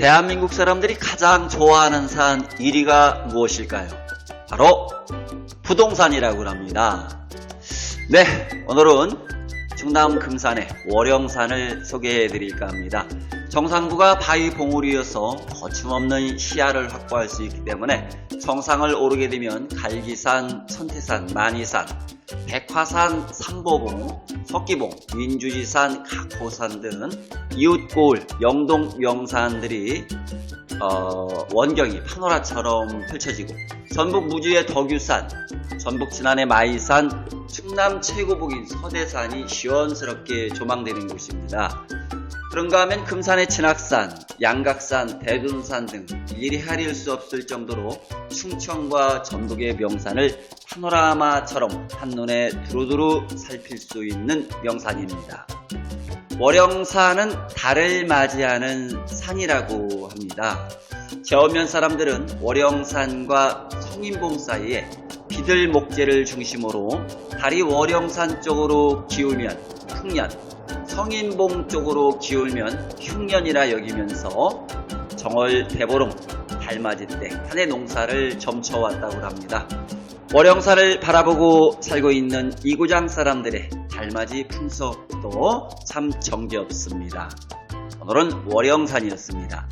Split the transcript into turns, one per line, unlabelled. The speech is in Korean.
대한민국 사람들이 가장 좋아하는 산 1위가 무엇일까요? 바로 부동산이라고 합니다. 네, 오늘은 충남 금산의 월영산을 소개해 드릴까 합니다. 정상부가 바위 봉우리여서 거침없는 시야를 확보할 수 있기 때문에 정상을 오르게 되면 갈기산, 천태산, 만이산, 백화산, 삼보봉, 석기봉, 민주지산, 각호산 등 이웃고을, 영동 명산들이 어, 원경이 파노라처럼 펼쳐지고 전북 무주의 덕유산, 전북 진안의 마이산, 충남 최고봉인 서대산이 시원스럽게 조망되는 곳입니다. 그런가 하면 금산의 진악산, 양각산, 대둔산 등 일이 하릴 수 없을 정도로 충청과 전북의 명산을 파노라마처럼 한눈에 두루두루 살필 수 있는 명산입니다. 월영산은 달을 맞이하는 산이라고 합니다. 저면 사람들은 월영산과 성인봉 사이에 비들 목재를 중심으로 달이 월영산 쪽으로 기울면 흑년, 성인봉 쪽으로 기울면 흉년이라 여기면서 정월 대보름 달맞이 때 한해 농사를 점쳐왔다고 합니다. 월영산을 바라보고 살고 있는 이구장 사람들의 달맞이 풍속도 참 정겹습니다. 오늘은 월영산이었습니다.